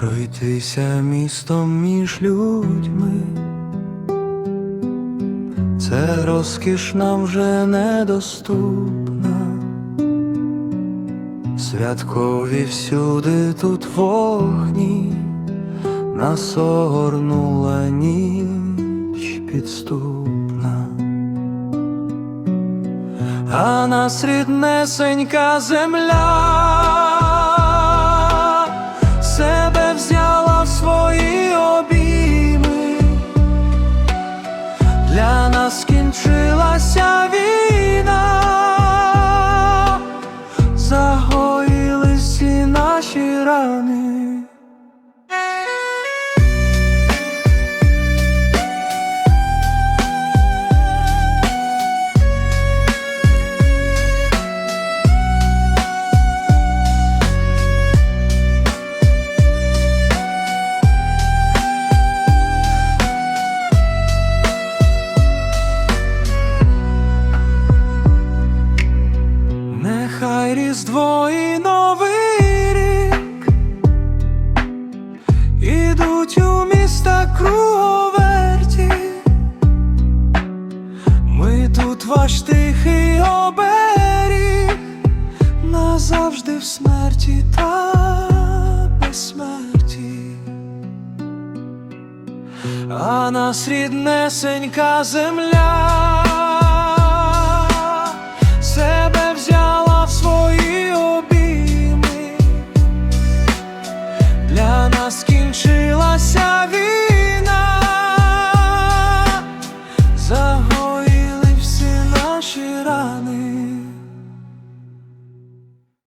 Пройтися містом між людьми, це розкіш нам вже недоступна. Святкові всюди тут вогні, нас огорнула ніч підступна, а нас ріднесенька земля скінчилася війна, загоїлись і наші рани. Нехай різдво і новий рік ідуть у міста круговерті. Ми тут ваш тихий оберіг назавжди в смерті та безсмерті. А нас ріднесенька земля